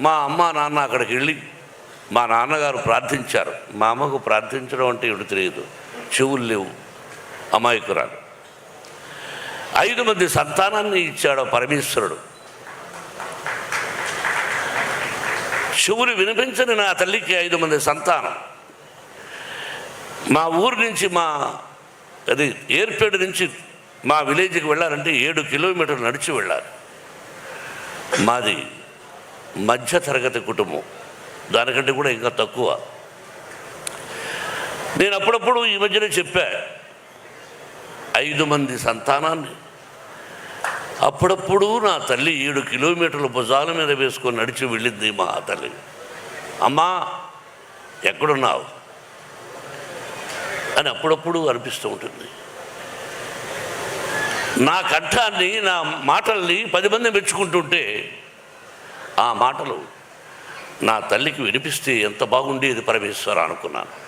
మా అమ్మ నాన్న అక్కడికి వెళ్ళి మా నాన్నగారు ప్రార్థించారు. మా అమ్మకు ప్రార్థించడం అంటే ఇప్పుడు తెలియదు. చెవులు లేవు. అమాయకురాలు. ఐదు మంది సంతానాన్ని ఇచ్చాడు పరమేశ్వరుడు. చెవులు వినిపించని నా తల్లికి ఐదు మంది సంతానం. మా ఊరు నుంచి మా అది ఏర్పేడు నుంచి మా విలేజ్కి వెళ్ళాలంటే ఏడు కిలోమీటర్లు నడిచి వెళ్ళాలి. మాది మధ్య తరగతి కుటుంబం. దానికంటే కూడా ఇంకా తక్కువ. నేను అప్పుడప్పుడు ఈ మధ్యనే చెప్పా ఐదు మంది సంతానాన్ని. అప్పుడప్పుడు నా తల్లి ఏడు కిలోమీటర్ల భుజాల మీద వేసుకొని నడిచి వెళ్ళింది మా తల్లి. అమ్మా ఎక్కడున్నావు? అని అప్పుడప్పుడు అనిపిస్తూ ఉంటుంది. నా కంఠాన్ని నా మాటల్ని పది మంది మెచ్చుకుంటుంటే మాటలు నా తల్లికి వినిపిస్తే ఎంత బాగుండేది పరమేశ్వర అనుకున్నాను.